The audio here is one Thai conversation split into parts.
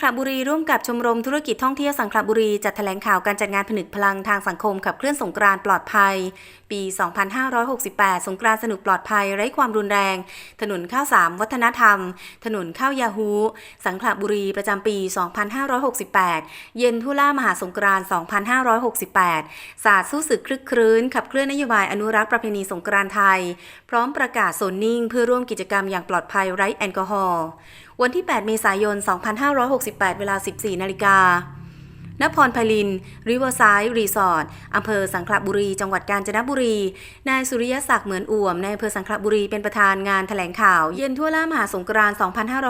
ขละบุรีร่วมกับชมรมธุรกิจท่องเที่ยวสังขละบุรีจัดแถลงข่าวการจัดงานผนึกพลังทางสังคมขับเคลื่อนสงกรานต์ปลอดภัย ปี 2568 สงกรานต์สนุกปลอดภัยไร้ความรุนแรง ถนนข้าวสามวัฒนธรรม ถนนข้าวยาฮูสังขละบุรีประจำปี 2568 เย็นทุล่ามหาสงกรานต์2568 ศาสตร์สู้ศึกคลึกครื้น ขับเคลื่อนนโยบายอนุรักษ์ประเพณีสงกรานต์ไทย พร้อมประกาศโซนนิ่ง เพื่อร่วมกิจกรรมอย่างปลอดภัยไร้แอลกอฮอล์ วันที่ 8 เมษายน 2568 เวลา 14 นาฬิกานพรพลิน ริเวอร์ไซด์รีสอร์ทอำเภอสังขละบุรี จังหวัดกาญจนบุรี นายสุริยศักดิ์เหมือนอ่วม ในอำเภอสังขละบุรีเป็นประธานงานแถลงข่าว เย็นทั่วล่ามหาสงกรานต์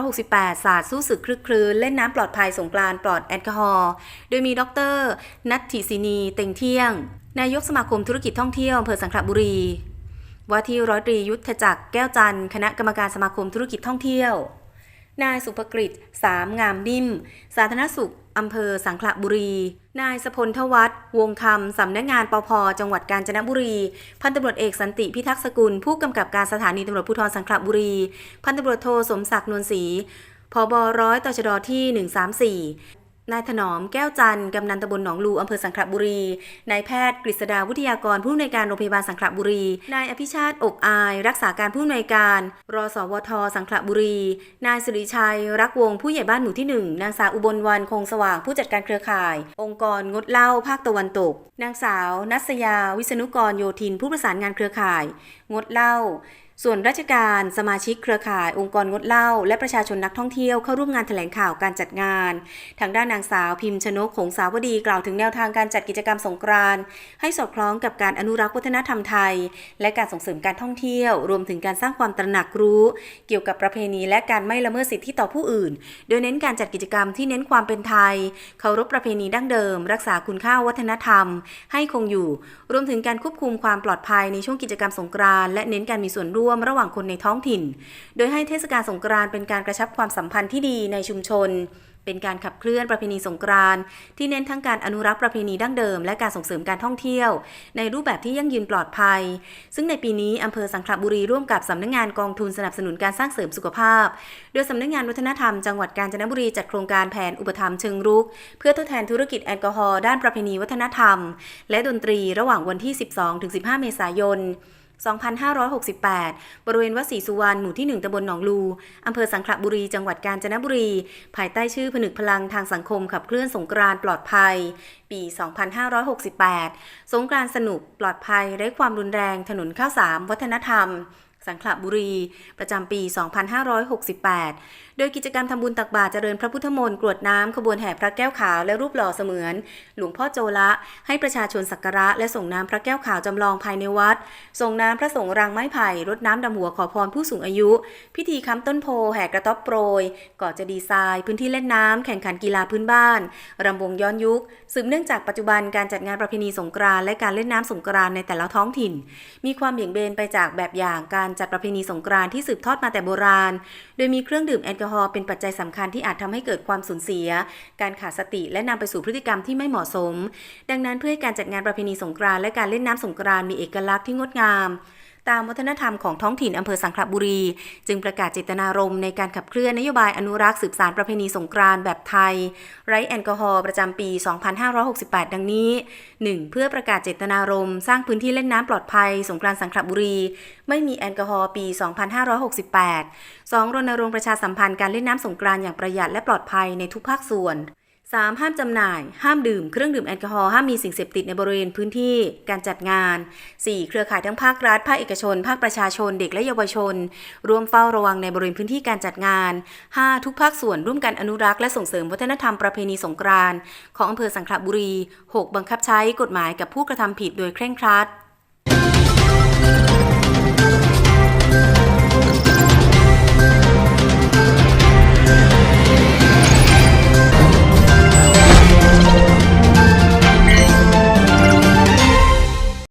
2568 ศาสตร์สู้ศึกคลึกครื้น เล่นน้ำปลอดภัยสงกรานต์ปลอดแอลกอฮอล์ โดยมีดร นัทธิศินีเต็งเที่ยง นายกสมาคมธุรกิจท่องเที่ยวอำเภอสังขละบุรี ว่าที่ร้อยตรียุทธจักรแก้วจันทร์คณะกรรมการสมาคมธุรกิจท่องเที่ยว นายสุภกฤษสามงามนิ่ม สาธารณสุขอำเภอสังขละบุรี นายสพลทวัฒน์วงคำ สำนักงานปพจังหวัดกาญจนบุรี พันตำรวจเอกสันติพิทักษ์สกุล ผู้กำกับการสถานีตำรวจภูธรสังขละบุรี พันตำรวจโทสมศักดิ์นวลศรีพบร้อยตชดที่ 134 นายถนอมแก้วจันทร์กำนันตำบลหนองลูอำเภอสังขละบุรี นายแพทย์กฤษดาวุฒิยากรผู้อำนวยการโรงพยาบาลสังขละบุรี นายอภิชาติอบอาย รักษาการผู้อำนวยการ รสวท สังขละบุรี นายสุริชัย รักวงผู้ใหญ่บ้านหมู่ที่หนึ่งนางสาวอุบลวันคงสว่างผู้จัดการเครือข่าย องค์กรงดเหล้าภาคตะวันตก นางสาว นัสยา วิษณุกรโยธินผู้ประสานงานเครือข่าย งดเหล้า ส่วนราชการสมาชิกเครือข่ายองค์กรงดเหล้าและประชาชนนักท่องเที่ยวเข้าร่วมงานแถลงข่าวการจัดงาน ทางด้านนางสาวพิมพ์ชนกหงสาวดีกล่าวถึงแนวทางการจัดกิจกรรมสงกรานต์ให้สอดคล้องกับการอนุรักษ์วัฒนธรรมไทย และการส่งเสริมการท่องเที่ยว รวมถึงการสร้างความตระหนักรู้ เกี่ยวกับประเพณีและการไม่ละเมิดสิทธิต่อผู้อื่น โดยเน้นการจัดกิจกรรมที่เน้นความเป็นไทย เคารพประเพณีดั้งเดิม รักษาคุณค่าวัฒนธรรม ให้คงอยู่ รวมถึงการควบคุมความปลอดภัยในช่วงกิจกรรมสงกรานต์และเน้นการมีส่วนร่วมระหว่างคนในท้องถิ่น โดยให้เทศกาลสงกรานต์เป็นการกระชับความสัมพันธ์ที่ดีในชุมชน เป็นการขับเคลื่อนประเพณีสงกรานต์ที่เน้นทั้งการอนุรักษ์ประเพณีดั้งเดิม และการส่งเสริมการท่องเที่ยว ในรูปแบบที่ยั่งยืนปลอดภัย ซึ่งในปีนี้อำเภอสังขละบุรีร่วมกับสำนักงานกองทุนสนับสนุนการสร้างเสริมสุขภาพ โดยสำนักงานวัฒนธรรมจังหวัดกาญจนบุรีจัดโครงการแผนอุปถัมภ์เชิงรุก เพื่อทดแทนธุรกิจแอลกอฮอล์ด้านประเพณีวัฒนธรรม และดนตรีระหว่างวันที่ 12-15 เมษายน 2568 บริเวณวัดศรีสุวรรณ หมู่ที่ 1ตำบลหนองลู อำเภอสังขละบุรี จังหวัดกาญจนบุรี ภายใต้ชื่อผนึกพลังทางสังคมขับเคลื่อนสงกรานต์ปลอดภัย ปี 2568 สงกรานต์สนุกปลอดภัยไร้ความรุนแรง ถนนข้าวสาม วัฒนธรรม สังขละบุรี ประจำปี 2568 โดยกิจกรรมทำบุญตักบาตรเจริญพระพุทธมนต์กรวดน้ำขบวนแห่พระแก้วขาวและรูปหล่อเสมือน หลวงพ่อโจละให้ประชาชนสักการะและส่งน้ำพระแก้วขาวจำลองภายในวัด ส่งน้ำพระสงฆ์รางไม้ไผ่รดน้ำดำหัวขอพรผู้สูงอายุ พิธีค้ำต้นโพแห่กระต๊อบโปรยก่อจะดีไซน์ พื้นที่เล่นน้ำแข่งขันกีฬาพื้นบ้านรำวงย้อนยุคสืบเนื่องจากปัจจุบันการจัดงานประเพณีสงกรานต์และการเล่นน้ำสงกรานต์ในแต่ละท้องถิ่น มีความเบี่ยงเบนไปจากแบบอย่างการจัดประเพณีสงกรานต์ที่สืบทอดมาแต่โบราณ โดยมีเครื่องดื่มแอลกอฮอล์เป็นปัจจัยสำคัญที่อาจทำให้เกิดความสูญเสีย การขาดสติและนำไปสู่พฤติกรรมที่ไม่เหมาะสม ดังนั้นเพื่อให้การจัดงานประเพณีสงกรานต์และการเล่นน้ำสงกรานต์มีเอกลักษณ์ที่งดงาม ตามวัฒนธรรมของท้องถิ่นอำเภอสังขละบุรี จึงประกาศเจตนารมณ์ในการขับเคลื่อนนโยบายอนุรักษ์สืบสานประเพณีสงกรานต์แบบไทย ไร้แอลกอฮอล์ประจำปี 2568 ดังนี้ 1. เพื่อประกาศเจตนารมณ์สร้างพื้นที่เล่นน้ำปลอดภัย สงกรานต์สังขละบุรี ไม่มีแอลกอฮอล์ปี 2568 2. รณรงค์ประชาสัมพันธ์การเล่นน้ำสงกรานต์อย่างประหยัดและปลอดภัยในทุกภาคส่วน 3. ห้ามจำหน่าย ห้ามดื่ม เครื่องดื่มแอลกอฮอล์ ห้ามมีสิ่งเสพติดในบริเวณพื้นที่ การจัดงาน 4. เครือข่ายทั้งภาครัฐ ภาคเอกชน ภาคประชาชน เด็กและเยาวชน ร่วมเฝ้าระวังในบริเวณพื้นที่การจัดงาน 5. ทุกภาคส่วนร่วมกันอนุรักษ์และส่งเสริมวัฒนธรรมประเพณีสงกรานต์ของอำเภอสังขละบุรี 6. บังคับใช้กฎหมายกับผู้กระทำผิดโดยเคร่งครัด